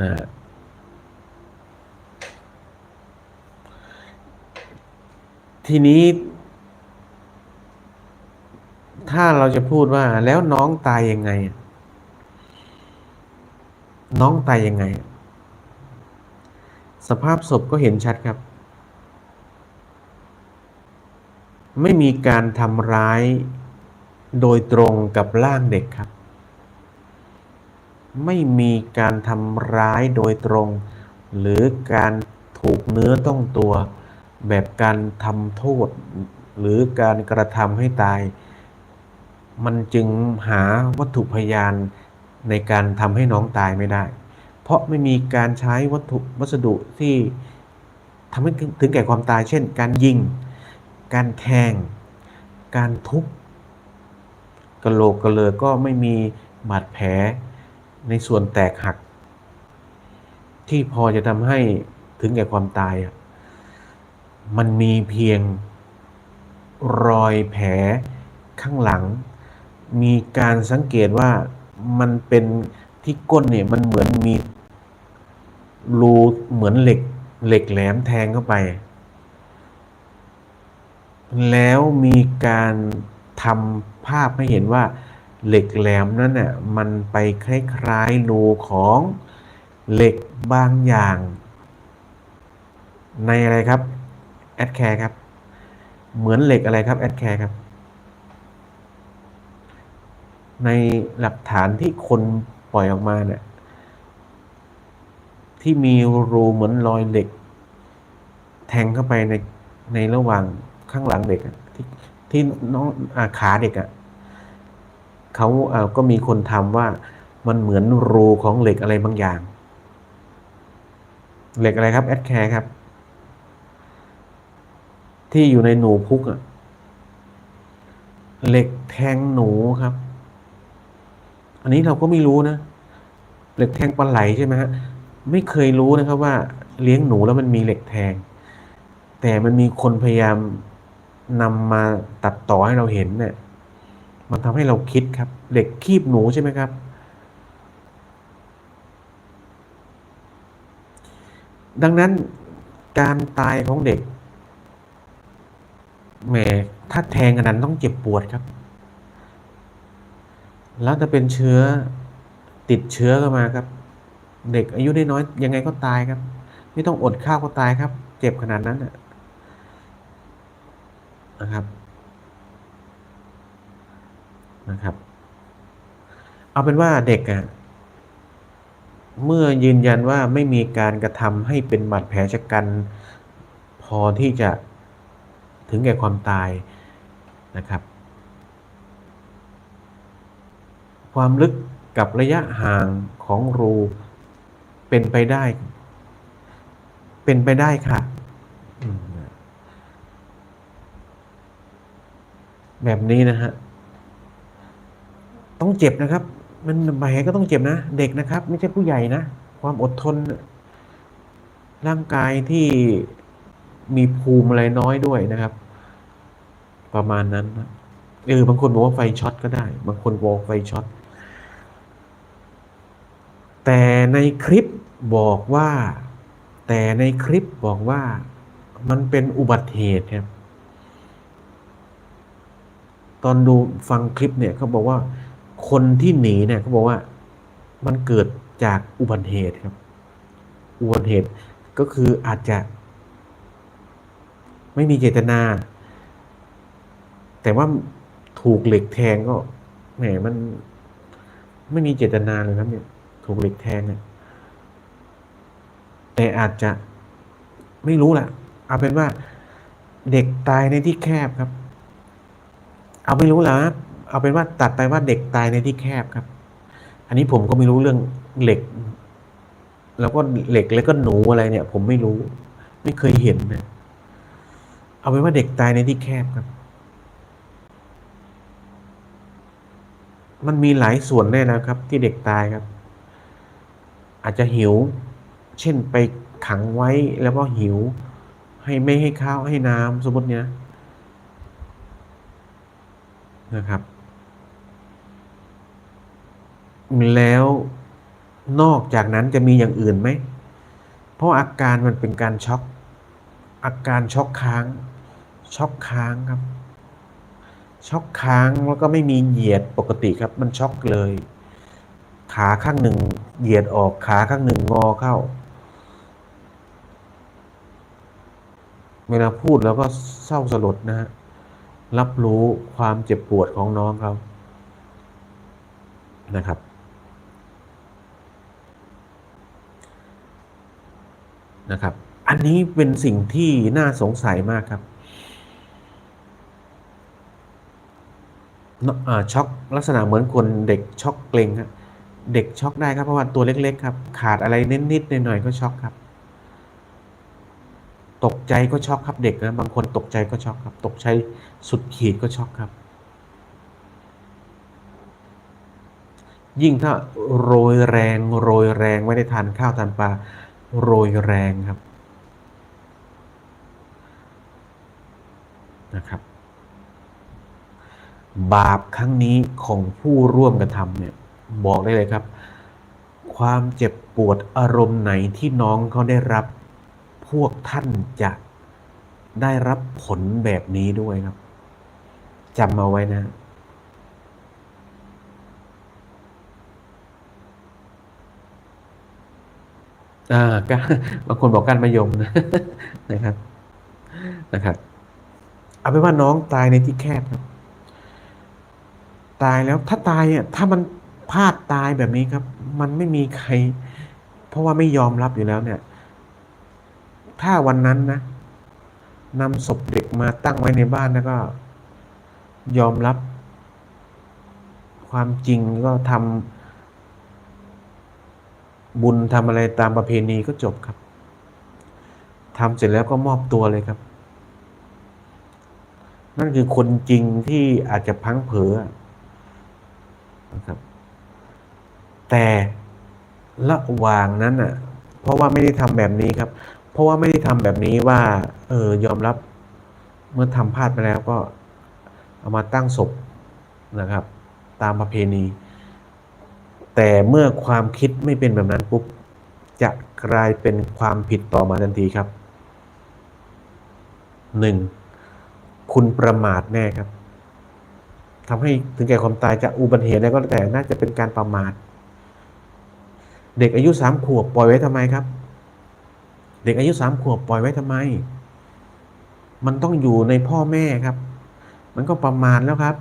นะทีนี้ ถ้าเราจะพูดว่า แล้วน้องตายยังไง น้องตายยังไง สภาพศพก็เห็นชัดครับ ไม่มีการทำร้ายโดยตรงกับร่างเด็กครับ ไม่มีการทำร้ายโดยตรง หรือการถูกเนื้อต้องตัว แบบการทำโทษ หรือการกระทำให้ตาย มันจึงหาวัตถุพยานในการทำให้น้องตายไม่ได้ เพราะไม่มีการใช้วัตถุวัสดุที่ทำให้ถึงแก่ความตาย เช่น การยิง การแทง การทุบกระโหลกกระเลอก็ไม่มีบาดแผล ในส่วนแตกหัก ที่พอจะทำให้ถึงแก่ความตายอะมันมีเพียงรอยแผลข้างหลัง มีการสังเกตว่ามันเป็นที่ก้นเนี่ยมันเหมือนมีรูเหมือนเหล็กเหล็กแหลมแทงเข้าไป แล้วมีการทำภาพให้เห็นว่า เหล็กแหลมนั้นน่ะมันไปคล้ายๆรูของเหล็กบางอย่าง ในอะไรครับแอดแคร์ครับ เหมือนเหล็กอะไรครับแอดแคร์ครับ ในหลักฐานที่คนปล่อยออกมาเนี่ยที่มีรูเหมือนรอยเหล็ก แทงเข้าไปในในระหว่างข้างหลังเด็กที่ที่น้องอาขาเด็กอะ่ะ เขาเอ่อก็มีคนทำว่ามันเหมือนรูของเหล็กอะไรบางอย่าง เหล็กอะไรครับแอดแคร์ครับ ที่อยู่ในหนูพุกอะเหล็กแทงหนูครับ อันนี้เราก็ไม่รู้นะเหล็กแทงปลาไหลใช่ไหมฮะไม่เคยรู้นะครับว่าเลี้ยงหนูแล้วมันมีเหล็กแทง แต่มันมีคนพยายามนำมาตัดต่อให้เราเห็นเนี่ย มันทำให้เราคิดครับเหล็กคีบหนูใช่ไหมครับ ดังนั้นการตายของเด็กแหมถ้าแทงขนาดนั้นต้องเจ็บปวดครับ แล้วจะเป็นเชื้อติดเชื้อเข้ามาครับ เด็กอายุได้น้อยยังไงก็ตายครับ ไม่ต้องอดข้าวก็ตายครับ เจ็บขนาดนั้นนะครับ นะครับ เอาเป็นว่าเด็กอะเมื่อยืนยันว่าไม่มีการกระทำให้เป็นบาดแผลชะกัน พอที่จะถึงแก่ความตายนะครับ ความลึกกับระยะห่างของรูเป็นไปได้ เป็นไปได้ค่ะ แบบนี้นะฮะ ต้องเจ็บนะครับ มันแผลก็ต้องเจ็บนะ เด็กนะครับ ไม่ใช่ผู้ใหญ่นะ ความอดทน ร่างกายที่มีภูมิอะไรน้อยด้วยนะครับ ประมาณนั้นนะเออบางคนบอกว่าไฟช็อตก็ได้ บางคนบอกไฟช็อตแต่ในคลิปบอกว่า แต่ในคลิปบอกว่ามันเป็นอุบัติเหตุครับ ตอนดูฟังคลิปเนี่ยเขาบอกว่า คนที่หนีเนี่ยเขาบอกว่ามันเกิดจากอุบัติเหตุครับ อุบัติเหตุก็คืออาจจะ ไม่มีเจตนา แต่ว่าถูกเหล็กแทงก็แหมมันไม่มีเจตนาเลยครับเนี่ยถูกเหล็กแทงเนี่ยแต่อาจจะไม่รู้แหละเอาเป็นว่าเด็กตายในที่แคบครับ เอาไม่รู้แล้วนะ เอาเป็นว่าตัดไปว่าเด็กตายในที่แคบครับ อันนี้ผมก็ไม่รู้เรื่องเหล็ก แล้วก็เหล็กแล้วก็หนูอะไรเนี่ย ผมไม่รู้ ไม่เคยเห็นนะเอาเป็นว่าเด็กตายในที่แคบครับ มันมีหลายส่วนแน่นะครับ ที่เด็กตายครับ อาจจะหิว เช่นไปขังไว้แล้วก็หิว ให้ไม่ให้ข้าวให้น้ำสมมติเนี้ยนะครับ แล้วนอกจากนั้นจะมีอย่างอื่นไหม เพราะอาการมันเป็นการช็อกอาการช็อกค้างช็อกค้างครับ ช็อกค้างแล้วก็ไม่มีเหยียดปกติครับ มันช็อกเลย ขาข้างหนึ่งเหยียดออกขาข้างหนึ่งงอเข้า เวลาพูดแล้วก็เศร้าสลดนะฮะรับรู้ความเจ็บปวดของน้องเขานะครับ นะครับ อันนี้เป็นสิ่งที่น่าสงสัยมากครับช็อกลักษณะเหมือนคนเด็กช็อกเกรงครับเด็กช็อกได้ครับเพราะว่าตัวเล็กๆครับ ขาดอะไรนิดๆหน่อยๆก็ช็อกครับ ตกใจก็ช็อกครับเด็กนะบางคนตกใจก็ช็อกครับ ตกใจสุดขีดก็ช็อกครับ ยิ่งถ้าโรยแรงโรยแรงไม่ได้ทานข้าวทานปลา โรยแรงครับนะครับ บาปครั้งนี้ของผู้ร่วมกระทำเนี่ยบอกได้เลยครับ ความเจ็บปวดอารมณ์ไหนที่น้องเขาได้รับ พวกท่านจะได้รับผลแบบนี้ด้วยครับจำมาไว้นะ อ่าก็บางคนบอกการมายมนะนะครับนะครับ เอาเป็นว่าน้องตายในที่แคบครับ ตายแล้วถ้าตายอะถ้ามันพลาดตายแบบนี้ครับ มันไม่มีใคร เพราะว่าไม่ยอมรับอยู่แล้วเนี่ย ถ้าวันนั้นนะนำศพเด็กมาตั้งไว้ในบ้านแล้วก็ ยอมรับ ความจริงก็ทำ บุญทำอะไรตามประเพณีก็จบครับทำเสร็จแล้วก็มอบตัวเลยครับ นั่นคือคนจริงที่อาจจะพังเผลอนะครับ แต่ระหว่างนั้นอะ เพราะว่าไม่ได้ทำแบบนี้ครับ เพราะว่าไม่ได้ทำแบบนี้ว่า เออยอมรับเมื่อทำพลาดไปแล้วก็เอามาตั้งศพนะครับ ตามประเพณี แต่เมื่อความคิดไม่เป็นแบบนั้นปุ๊บจะกลายเป็นความผิดต่อมาทันทีครับหนึ่งคุณประมาทแน่ครับทำให้ถึงแก่ความตายจะอุบัติเหตุอะไรก็แล้วแต่น่าจะเป็นการประมาท เด็กอายุสามขวบปล่อยไว้ทำไมครับ เด็กอายุสามขวบปล่อยไว้ทำไม มันต้องอยู่ในพ่อแม่ครับ มันก็ประมาทแล้วครับ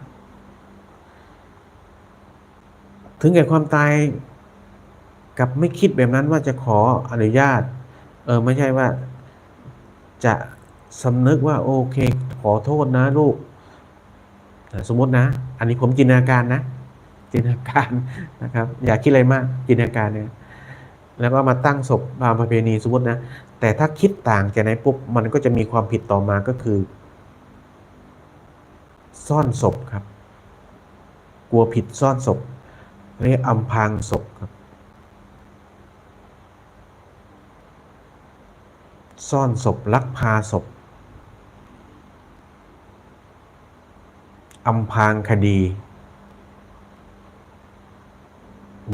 ถึงแก่ความตายกับไม่คิดแบบนั้นว่าจะขออนุญาต เออไม่ใช่ว่าจะสำนึกว่าโอเค ขอโทษนะลูก สมมตินะ อันนี้ผมจินตนาการนะ จินตนาการนะครับ อย่าคิดอะไรมากจินตนาการเนี่ยแล้วก็มาตั้งศพตามประเพณีสมมตินะ แต่ถ้าคิดต่างจากนั้นปุ๊บมันก็จะมีความผิดต่อมาก็คือ ซ่อนศพครับ กลัวผิดซ่อนศพ เรียกอำพรางศพครับ ซ่อนศพลักพาศพอำพรางคดี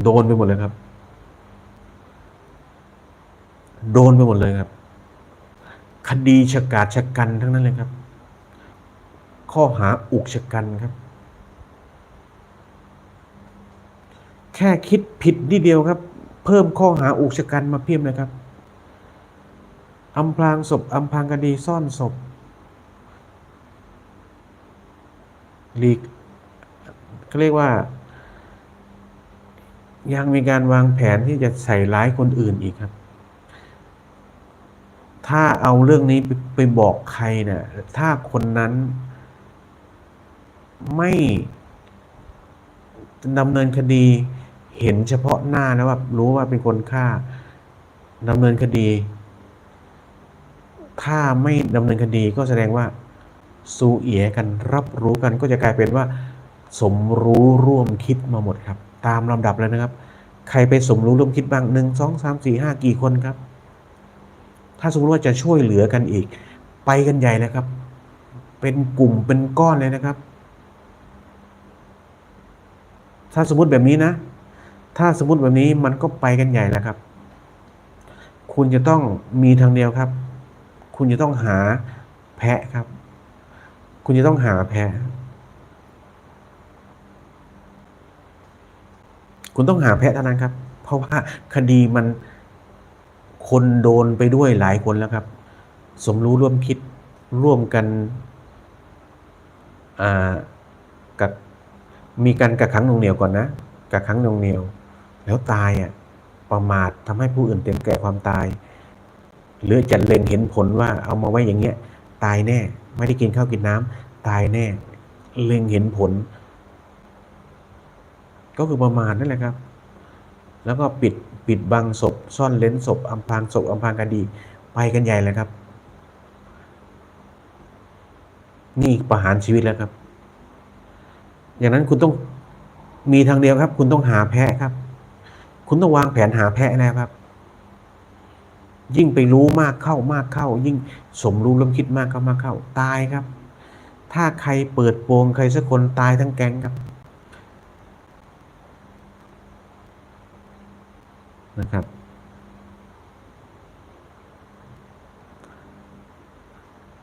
โดนไปหมดเลยครับ โดนไปหมดเลยครับ คดีชะกาจชะกันทั้งนั้นเลยครับ ข้อหาอุกชะกันครับ แค่คิดผิดนิดเดียวครับ เพิ่มข้อหาอุกชะกันมาเพียบเลยครับอำพรางศพอำพรางคดีซ่อนศพลีกเขาเรียกว่า ยังมีการวางแผนที่จะใส่ร้ายคนอื่นอีกครับ ถ้าเอาเรื่องนี้ไปไปบอกใครเนะ่ยถ้าคนนั้นไม่ดำเนินคดี เห็นเฉพาะหน้าแล้วว่ารู้ว่าเป็นคนฆ่าดำเนินคดี ถ้าไม่ดำเนินคดีก็แสดงว่าสูเอียกันรับรู้กันก็จะกลายเป็นว่า สมรู้ร่วมคิดมาหมดครับ ตามลำดับเลยนะครับ ใครไปสมรู้ร่วมคิดบ้างหนึ่งสองสามสี่ห้ากี่คนครับ ถ้าสมมติว่าจะช่วยเหลือกันอีก ไปกันใหญ่เลยครับ เป็นกลุ่มเป็นก้อนเลยนะครับ ถ้าสมมติแบบนี้นะ ถ้าสมมติแบบนี้มันก็ไปกันใหญ่แล้วครับ คุณจะต้องมีทางเดียวครับ คุณจะต้องหาแพะครับ คุณจะต้องหาแพะ คุณต้องหาแพะเท่านั้นครับ เพราะว่าคดีมันคนโดนไปด้วยหลายคนแล้วครับ สมรู้ร่วมคิดร่วมกันอ่ากับมีการกักขังหน่วงเหนียวก่อนนะกักขังหน่วงเหนียว แล้วตายอะประมาททำให้ผู้อื่นเต็มแก่ความตาย หรือจะเล็งเห็นผลว่าเอามาไว้อย่างเงี้ย ตายแน่ ไม่ได้กินข้าวกินน้ำตายแน่ เล็งเห็นผล ก็คือประมาทนั่นแหละครับ แล้วก็ปิดปิดบังศพ ซ่อนเล้นศพอำพรางศพอำพรางคดีไปกันใหญ่เลยครับ นี่ประหารชีวิตแล้วครับ อย่างนั้นคุณต้องมีทางเดียวครับ คุณต้องหาแพะครับ คุณต้องวางแผนหาแพะแล้วครับ ยิ่งไปรู้มากเข้ามากเข้า ยิ่งสมรู้ร่วมคิดมากเข้ามากเข้าตายครับ ถ้าใครเปิดโปงใครสักคนตายทั้งแก๊งครับนะครับ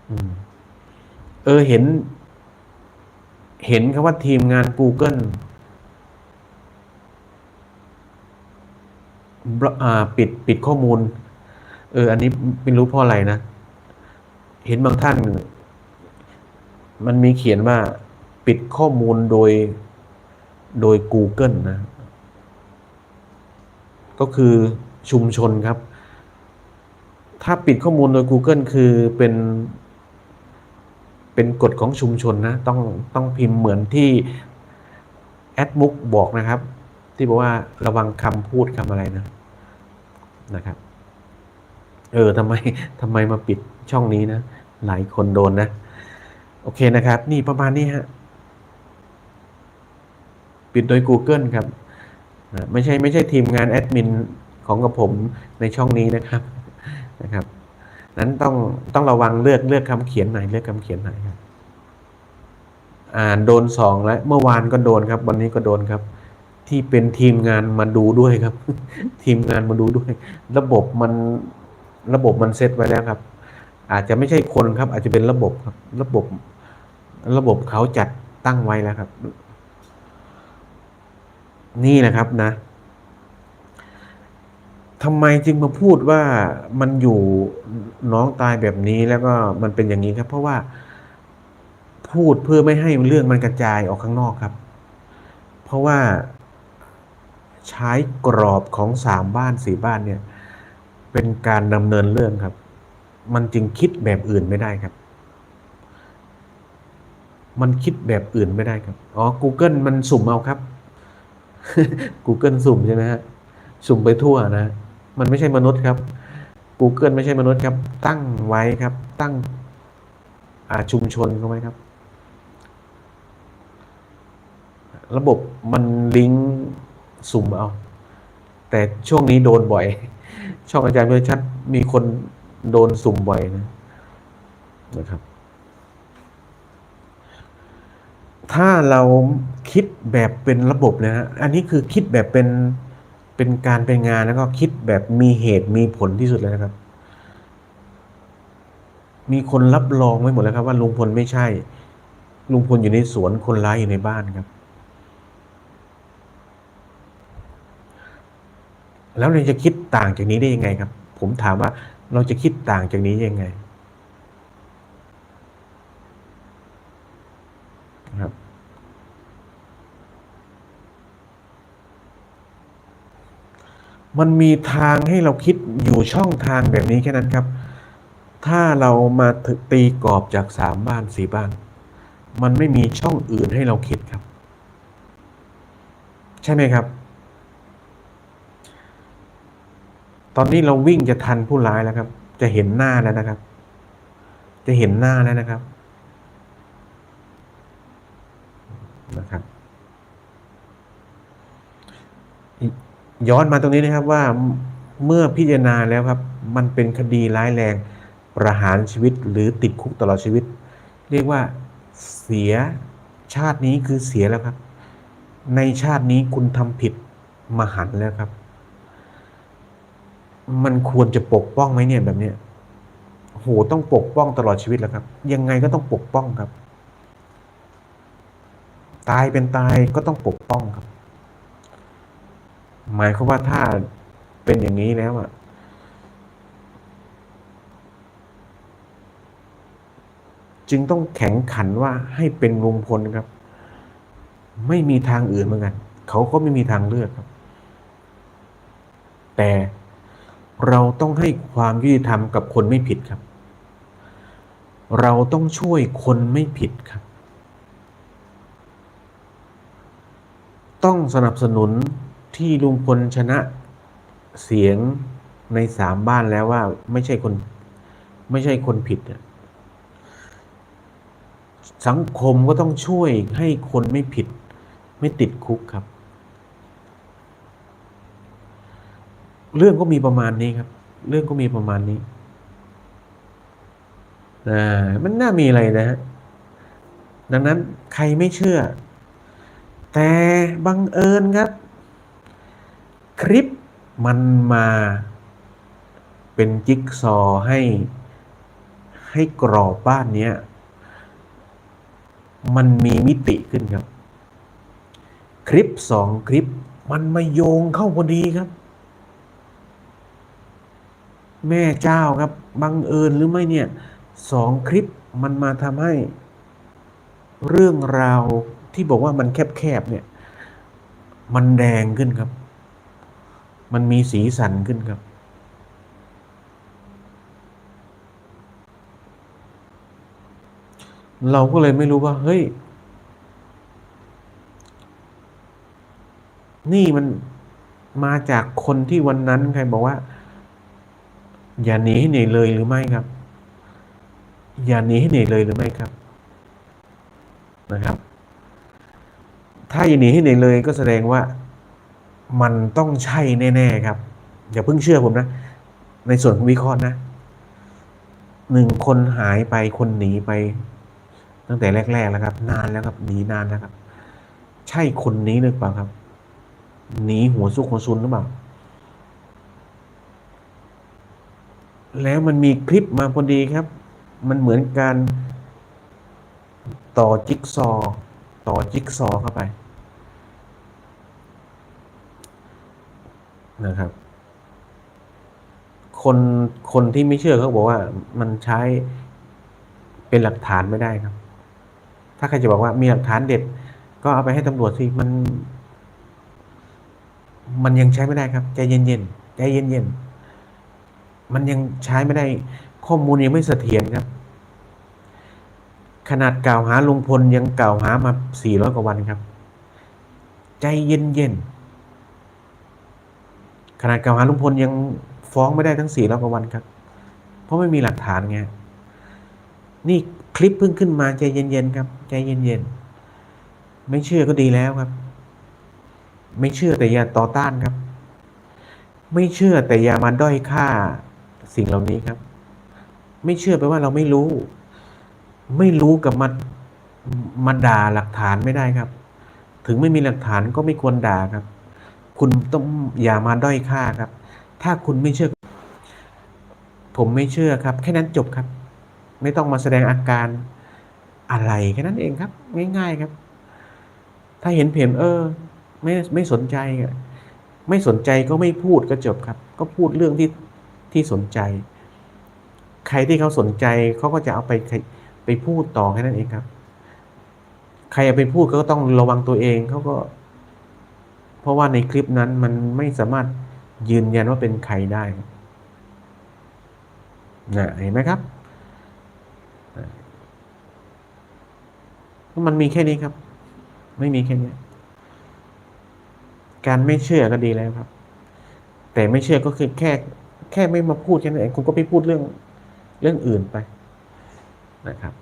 อเออเห็น เห็นคำว่าทีมงาน Google บล็อกอ่า ปิดปิดข้อมูล เออ อันนี้ไม่รู้เพราะอะไรนะ เห็นบางท่าน มันมีเขียนว่า ปิดข้อมูลโดยโดย Google นะ ก็คือชุมชนครับ ถ้าปิดข้อมูลโดย Google คือเป็น เป็นกฎของชุมชนนะ ต้องต้องพิมพ์เหมือนที่แอดมุกบอกนะครับ ที่บอกว่าระวังคำพูดคำอะไรนะ นะครับ เออทำไมทำไมมาปิดช่องนี้นะ หลายคนโดนนะ โอเคนะครับ นี่ประมาณนี้ฮะ ปิดโดย Google ครับ ไม่ใช่ไม่ใช่ทีมงานแอดมินของกับผมในช่องนี้นะครับ นะครับ นั้นต้องต้องระวังเลือกเลือกคำเขียนไหนเลือกคำเขียนไหนครับ อ่าโดนสองแล้วเมื่อวานก็โดนครับ วันนี้ก็โดนครับ ที่เป็นทีมงานมาดูด้วยครับ ทีมงานมาดูด้วย ระบบมันระบบมันเซตไว้แล้วครับ อาจจะไม่ใช่คนครับ อาจจะเป็นระบบครับ ระบบ ระบบเขาจัดตั้งไว้แล้วครับ นี่นะครับนะทำไมจึงมาพูดว่ามันอยู่น้องตายแบบนี้แล้วก็มันเป็นอย่างนี้ครับ เพราะว่าพูดเพื่อไม่ให้เรื่องมันกระจายออกข้างนอกครับ เพราะว่า ใช้กรอบของสามบ้านสี่บ้านเนี่ยเป็นการดำเนินเรื่องครับ มันจึงคิดแบบอื่นไม่ได้ครับ มันคิดแบบอื่นไม่ได้ครับ อ๋อ Google มันสุ่มเอาครับ Google สุ่มใช่ไหมฮะ สุ่มไปทั่วนะ มันไม่ใช่มนุษย์ครับ Google ไม่ใช่มนุษย์ครับ ตั้งไว้ครับ ตั้งอาชุมชนเข้าไว้ครับ ระบบมันลิงก์ สุ่มเอา แต่ช่วงนี้โดนบ่อย ช่องอาจารย์เพื่อชัดมีคนโดนสุ่มบ่อยนะนะครับ ถ้าเราคิดแบบเป็นระบบเลยนะอันนี้คือคิดแบบเป็นเป็นการเป็นงานแล้วก็คิดแบบมีเหตุมีผลที่สุดเลยนะครับ มีคนรับรองไว้หมดแล้วครับว่าลุงพลไม่ใช่ลุงพลอยู่ในสวนคนร้ายอยู่ในบ้านครับ แล้วเราจะคิดต่างจากนี้ได้ยังไงครับ ผมถามว่าเราจะคิดต่างจากนี้ยังไงครับมันมีทางให้เราคิดอยู่ช่องทางแบบนี้แค่นั้นครับ ถ้าเรามาตีกรอบจากสามบ้านสี่บ้าน มันไม่มีช่องอื่นให้เราคิดครับ ใช่ไหมครับ ตอนนี้เราวิ่งจะทันผู้ร้ายแล้วครับ จะเห็นหน้าแล้วนะครับ จะเห็นหน้าแล้วนะครับ นะครับ ย้อนมาตรงนี้นะครับว่าเมื่อพิจารณาแล้วครับ มันเป็นคดีร้ายแรงประหารชีวิตหรือติดคุกตลอดชีวิต เรียกว่าเสียชาตินี้คือเสียแล้วครับ ในชาตินี้คุณทำผิดมหันแล้วครับ มันควรจะปกป้องไหมเนี่ยแบบเนี้ยโหต้องปกป้องตลอดชีวิตแล้วครับ ยังไงก็ต้องปกป้องครับ ตายเป็นตายก็ต้องปกป้องครับ หมายความว่าถ้าเป็นอย่างนี้แล้วอะจึงต้องแข็งขันว่าให้เป็นลุงพลครับ ไม่มีทางอื่นเหมือนกัน เขาก็ไม่มีทางเลือกครับ แต่ เราต้องให้ความยุติธรรมกับคนไม่ผิดครับ เราต้องช่วยคนไม่ผิดครับ ต้องสนับสนุนที่ลุงพลชนะเสียงในสามบ้านแล้วว่าไม่ใช่คนไม่ใช่คนผิด สังคมก็ต้องช่วยให้คนไม่ผิด ไม่ติดคุกครับ เรื่องก็มีประมาณนี้ครับ เรื่องก็มีประมาณนี้อ่ามันน่ามีอะไรนะฮะดังนั้นใครไม่เชื่อ แต่บังเอิญครับ คลิปมันมาเป็นจิ๊กซอให้ให้กรอบบ้านเนี้ยมันมีมิติขึ้นครับ คลิปสองคลิปมันมาโยงเข้าพอดีครับ แม่เจ้าครับบังเอิญหรือไม่เนี่ยสองคลิปมันมาทำให้ เรื่องราวที่บอกว่ามันแคบๆเนี่ย มันแดงขึ้นครับ มันมีสีสันขึ้นครับ เราก็เลยไม่รู้ว่า เฮ้ย นี่มันมาจากคนที่วันนั้นใครบอกว่า อย่าหนีให้เหนื่อยเลยหรือไม่ครับ อย่าหนีให้เหนื่อยเลยหรือไม่ครับนะครับ ถ้าอย่าหนีให้เหนื่อยเลยก็แสดงว่ามันต้องใช่แน่ๆครับ อย่าเพิ่งเชื่อผมนะ ในส่วนของวิเคราะห์นะหนึ่งคนหายไปคนหนีไป ตั้งแต่แรก ๆ แล้วครับ นานแล้วครับหนีนานแล้วครับ ใช่คนนี้หรือเปล่าครับหนีหัวซุกหัวซุนหรือเปล่า แล้วมันมีคลิปมาพอดีครับ มันเหมือนการต่อจิ๊กซอ ต่อจิ๊กซอเข้าไปนะครับ คนคนที่ไม่เชื่อเขาบอกว่ามันใช้เป็นหลักฐานไม่ได้ครับ ถ้าใครจะบอกว่ามีหลักฐานเด็ด ก็เอาไปให้ตำรวจสิมัน มันยังใช้ไม่ได้ครับ ใจเย็นๆใจเย็นๆ มันยังใช้ไม่ได้ข้อมูลยังไม่เสถียรครับ ขนาดกล่าวหาลุงพลยังกล่าวหามาสี่ร้อยกว่าวันครับ ใจเย็นๆขนาดกล่าวหาลุงพลยังฟ้องไม่ได้ทั้งสี่ร้อยกว่าวันครับ เพราะไม่มีหลักฐานไงนี่คลิปเพิ่งขึ้นมาใจเย็นๆครับ ใจเย็นๆไม่เชื่อก็ดีแล้วครับ ไม่เชื่อแต่อย่าต่อต้านครับ ไม่เชื่อแต่อย่ามาด้อยค่า สิ่งเหล่านี้ครับ ไม่เชื่อแปลว่าเราไม่รู้ ไม่รู้กับมามาด่าหลักฐานไม่ได้ครับ ถึงไม่มีหลักฐานก็ไม่ควรด่าครับ คุณต้องอย่ามาด้อยค่าครับ ถ้าคุณไม่เชื่อ ผมไม่เชื่อครับ แค่นั้นจบครับ ไม่ต้องมาแสดงอาการอะไรแค่นั้นเองครับ ง่าย ๆครับ ถ้าเห็นเพจเออ ไม่ไม่สนใจไม่สนใจก็ไม่พูดก็จบครับ ก็พูดเรื่องที่ ที่สนใจ ใครที่เขาสนใจเขาก็จะเอาไปไปพูดต่อแค่นั้นเองครับ ใครเอาไปพูดก็ต้องระวังตัวเองเขาก็ เพราะว่าในคลิปนั้นมันไม่สามารถยืนยันว่าเป็นใครได้นะเห็นไหมครับ มันมีแค่นี้ครับ ไม่มีแค่นี้ การไม่เชื่อก็ดีแล้วครับ แต่ไม่เชื่อก็คือแค่ แค่ไม่มาพูดแค่นั้นเองคุณก็ไปพูดเรื่องเรื่องอื่นไปนะครับ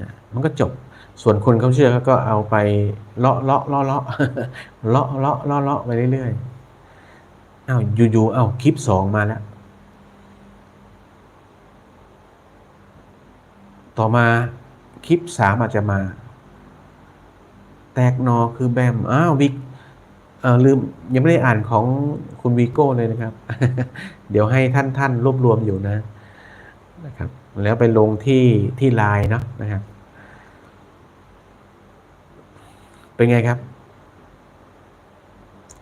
นะมันก็จบ ส่วนคนเขาเชื่อเขาก็เอาไปเลาะเลาะเลาะเลาะเลาะเลาะเลาะเลาะไปเรื่อยๆอ้าวอยู่ๆอ้าวคลิปสองมาแล้ว ต่อมาคลิปสามอาจจะมา แตกหนอคือแบมอ้าววิก เออลืมยังไม่ได้อ่านของคุณวีโก้เลยนะครับ เดี๋ยวให้ท่านท่านรวบรวมอยู่นะนะครับ แล้วไปลงที่ที่ไลน์เนาะนะครับ เป็นไงครับ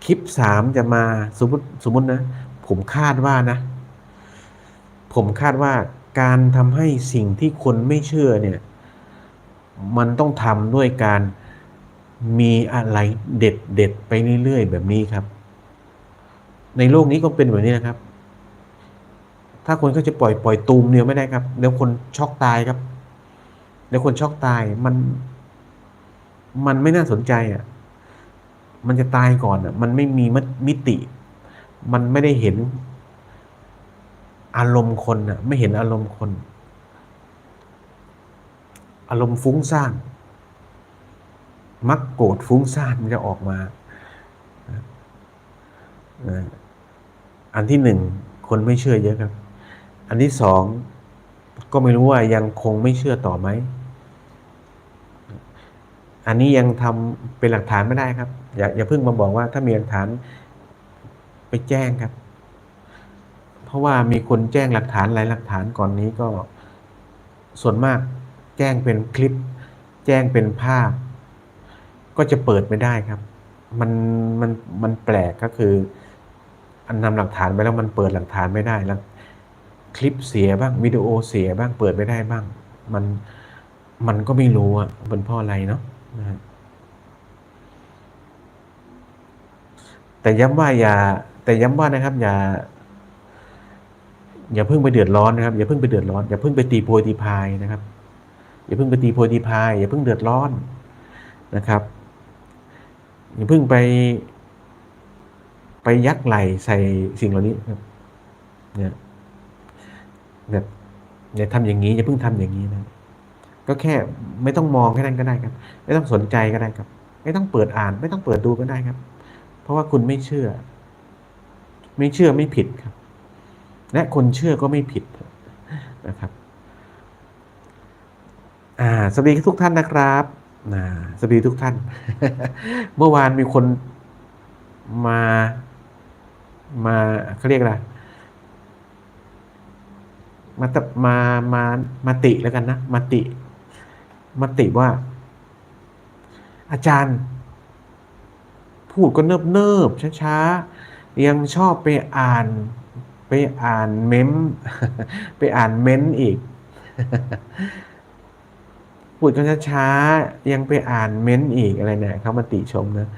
คลิปสามจะมาสมมติสมมตินะ ผมคาดว่านะ ผมคาดว่าการทำให้สิ่งที่คนไม่เชื่อเนี่ย มันต้องทำด้วยการ มีอะไรเด็ดเด็ดๆไปเรื่อยๆแบบนี้ครับ ในโลกนี้ก็เป็นแบบนี้นะครับ ถ้าคนก็จะปล่อยปล่อยตูมเดียวไม่ได้ครับเดี๋ยวคนช็อกตายครับเดี๋ยวคนช็อกตายมัน มันไม่น่าสนใจอะ มันจะตายก่อนอะ มันไม่มีมิติ มันไม่ได้เห็น อารมณ์คนอะ ไม่เห็นอารมณ์คน อารมณ์ฟุ้งซ่าน มักโกรธฟุ้งซ่านมันจะออกมา อันที่หนึ่งคนไม่เชื่อเยอะครับ อันที่สองก็ไม่รู้ว่ายังคงไม่เชื่อต่อไหม อันนี้ยังทำเป็นหลักฐานไม่ได้ครับ อย่าอย่าเพิ่งมาบอกว่าถ้ามีหลักฐานไปแจ้งครับ เพราะว่ามีคนแจ้งหลักฐานหลายหลักฐานก่อนนี้ก็ส่วนมากแจ้งเป็นคลิป แจ้งเป็นภาพ ก็จะเปิดไม่ได้ครับ มันมันมันแปลกก็คือ อันนำหลักฐานไปแล้วมันเปิดหลักฐานไม่ได้แล้ว คลิปเสียบ้างวิดีโอเสียบ้างเปิดไม่ได้บ้าง มันมันก็ไม่รู้อะเป็นเพ่ออะไรเนาะนะฮะแต่ย้ำว่าอย่า แต่ย้ำว่านะครับ อย่า อย่าเพิ่งไปเดือดร้อนนะครับ อย่าเพิ่งไปเดือดร้อนอย่าเพิ่งไปตีโพยตีพายนะครับ อย่าเพิ่งไปตีโพยตีพายอย่าเพิ่งเดือดร้อนนะครับ อย่าเพิ่งไป ไปยักไหลใส่สิ่งเหล่านี้ครับเนี่ยแบบอย่าทำอย่างนี้อย่าเพิ่งทำอย่างนี้นะ ก็แค่ไม่ต้องมองแค่นั้นก็ได้ครับ ไม่ต้องสนใจก็ได้ครับ ไม่ต้องเปิดอ่าน ไม่ต้องเปิดดูก็ได้ครับ เพราะว่าคุณไม่เชื่อ ไม่เชื่อไม่ผิดครับ และคนเชื่อก็ไม่ผิดนะครับ อ่าสวัสดีทุกท่านนะครับ นะสวัสดีทุกท่าน เมื่อวานมีคนมา มาเขาเรียกอะไรมาตมามามาติแล้วกันนะมาติมาติว่า อาจารย์ พูดก็เนิบเนิบช้าๆยังชอบไปอ่าน ไปอ่านเมมไปอ่านเม้นอีก พูดกันช้าๆ ยังไปอ่านเม้นอีกอะไรเนี่ยเขามาติชมนะ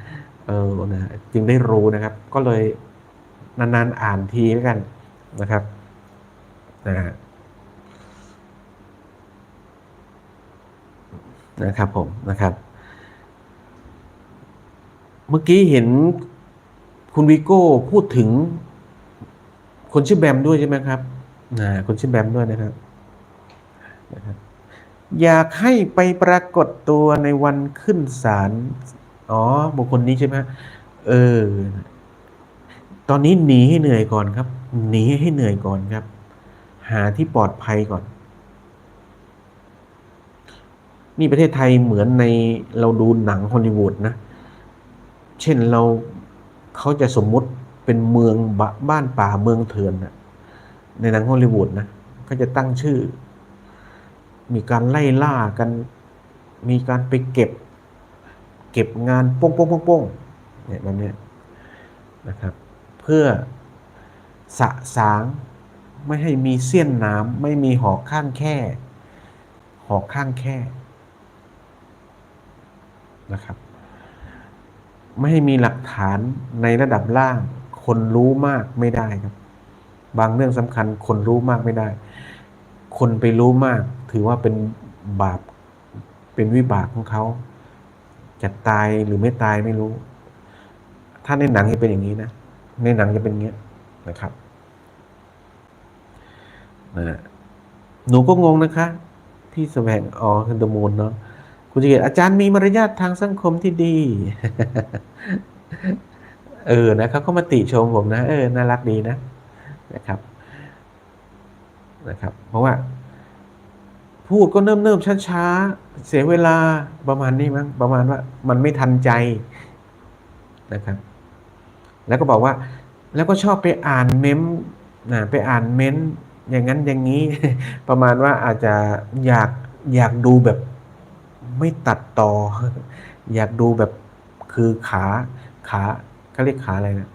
เออนะจึงได้รู้นะครับ ก็เลยนานๆอ่านทีแล้วกันนะครับนะฮะนะครับผมนะครับ เมื่อกี้เห็นคุณวิโก้พูดถึง คนชื่อแบมด้วยใช่ไหมครับนะคนชื่อแบมด้วยนะครับนะครับ อยากให้ไปปรากฏตัวในวันขึ้นศาลอ๋อบุคคลนี้ใช่ไหมเออ ตอนนี้หนีให้เหนื่อยก่อนครับ หนีให้เหนื่อยก่อนครับ หาที่ปลอดภัยก่อน นี่ประเทศไทยเหมือนในเราดูหนังฮอลลีวูดนะ เช่นเราเขาจะสมมุติเป็นเมืองบบ้านป่าเมืองเถื่อนนะในหนังฮอลลีวูดนะเขาจะตั้งชื่อ มีการไล่ล่ากัน มีการไปเก็บ เก็บงานป้งป้งป้งป้งเนี่ยแบบนี้นะครับ เพื่อสะสางไม่ให้มีเสี้ยนน้ำไม่มีหอกข้างแค่ หอกข้างแค่นะครับ ไม่ให้มีหลักฐานในระดับล่าง คนรู้มากไม่ได้ครับ บางเรื่องสำคัญคนรู้มากไม่ได้ คนไปรู้มาก ถือว่าเป็นบาปเป็นวิบากของเขาจะตายหรือไม่ตายไม่รู้ ถ้าในหนังจะเป็นอย่างนี้นะ ในหนังจะเป็นอย่างนี้นะครับนะหนูก็งงนะคะ พี่แสวงอ๋อคือดมูลเนาะคุณจะเห็นอาจารย์มีมารยาททางสังคมที่ดี เออนะเขาก็มาติชมผมนะ เออ น่ารักดีนะ นะครับ นะครับ เพราะว่า พูดก็เนิ่มเนิ่มช้าช้าๆเสียเวลาประมาณนี้มั้งประมาณว่ามันไม่ทันใจนะครับ แล้วก็บอกว่า แล้วก็ชอบไปอ่านเมมนะไปอ่านเม้นอย่างนั้นอย่างนี้ ประมาณว่าอาจจะอยากอยากดูแบบไม่ตัดต่อ อยากดูแบบคือขาขาเขาเรียกขาอะไรนะ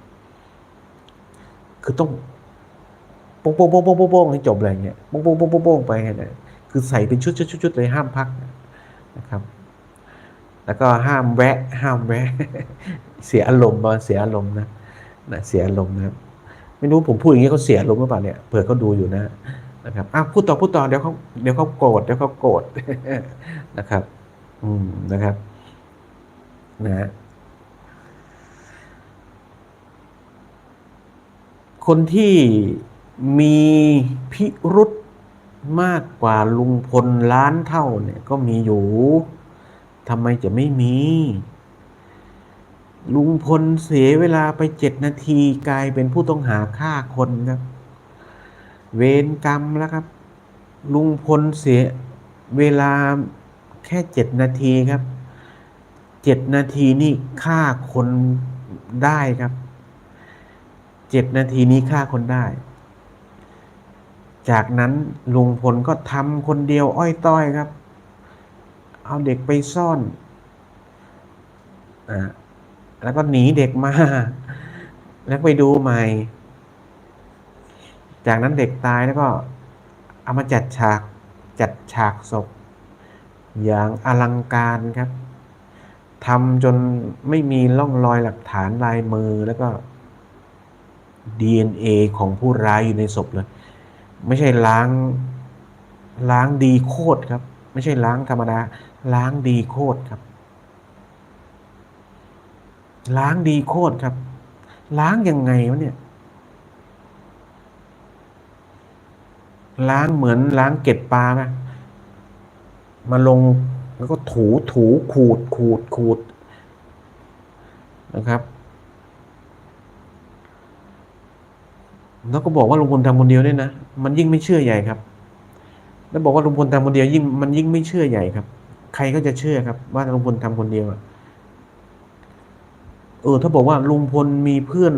คือต้องโป้งโป้งโป้งโป้งโป้งให้จบอย่างเงี้ยโป้งโป้งโป้งโป้งโป้งไปเนี่ย คือใส่เป็นชุดชุดชุดชดเลยห้ามพักนะครับ แล้วก็ห้ามแวะ ห้ามแวะ เสียอารมณ์มาเสียอารมณ์นะนะเสียอารมณ์นะครับไม่รู้ผมพูดอย่างนี้เขาเสียอารมณ์หรือเปล่าเนี่ยเผื่อเขาดูอยู่นะนะครับอ้าวพูดต่อพูดต่อเดี๋ยวเขาเดี๋ยวเขาโกรธเดี๋ยวเขาโกรธนะครับ อืมนะครับนะฮะคนที่มีพิรุธ มากกว่าลุงพลล้านเท่าเนี่ยก็มีอยู่ทำไมจะไม่มี ลุงพลเสียเวลาไปเจ็ดนาทีกลายเป็นผู้ต้องหาฆ่าคนครับเวรกรรมแล้วครับ ลุงพลเสียเวลาแค่เจ็ดนาทีครับเจ็ดนาทีนี่ฆ่าคนได้ครับเจ็ดนาทีนี้ฆ่าคนได้ จากนั้นลุงพลก็ทำคนเดียวอ้อยต้อยครับ เอาเด็กไปซ่อนอ่าแล้วก็หนีเด็กมา แล้วไปดูใหม่ จากนั้นเด็กตายแล้วก็ เอามาจัดฉากจัดฉากศพ อย่างอลังการครับทำจนไม่มีร่องรอยหลักฐานลายมือแล้วก็ DNA ของผู้ร้ายอยู่ในศพเลย ไม่ใช่ล้าง ล้างดีโคตรครับ ไม่ใช่ล้างธรรมดา ล้างดีโคตรครับ ล้างดีโคตรครับ ล้างยังไงวะเนี่ย ล้างเหมือนล้างเก็ดปลาไหมมาลงแล้วก็ถูถูขูดขูดขูดนะครับ แล้วก็บอกว่าลุงพลทำคนเดียวด้วยนะ มันยิ่งไม่เชื่อใหญ่ครับ แล้วบอกว่าลุงพลทำคนเดียวยิ่งมันยิ่งไม่เชื่อใหญ่ครับ ใครก็จะเชื่อครับ ว่าลุงพลทำคนเดียวอะเออ ถ้าบอกว่าลุงพลมีเพื่อน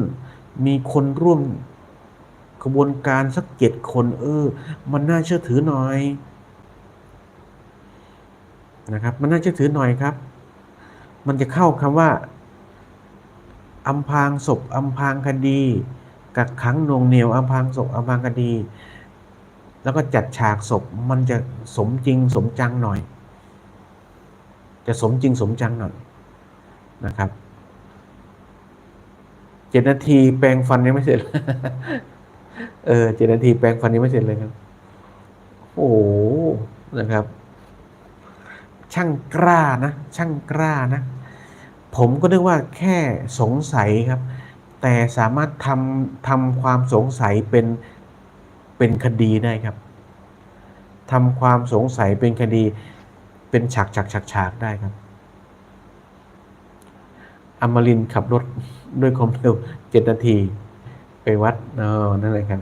มีคนร่วมกระบวนการสักเจ็ดคน เออ มันน่าเชื่อถือหน่อยนะครับ มันน่าเชื่อถือหน่อยครับ มันจะเข้าคำว่าอำพางศพอำพางคดี กักขังนวงเหนียวอำพรางศพอำพรางคดี แล้วก็จัดฉากศพมันจะสมจริงสมจังหน่อย จะสมจริงสมจังหน่อยนะครับเจ็ดนาทีแปรงฟันยังไม่เสร็จเออเจ็ดนาทีแปรงฟันยังไม่เสร็จเลยครับโอ้โหนะครับ ช่างกล้านะ ช่างกล้านะ ผมก็นึกว่าแค่สงสัยครับ แต่สามารถทำทำความสงสัยเป็นเป็นคดีได้ครับทำความสงสัยเป็นคดีเป็นฉากฉากฉากฉากได้ครับอมรินขับรถด้วยความเร็วเจ็ดนาที ไปวัดเออนั่นแหละครับ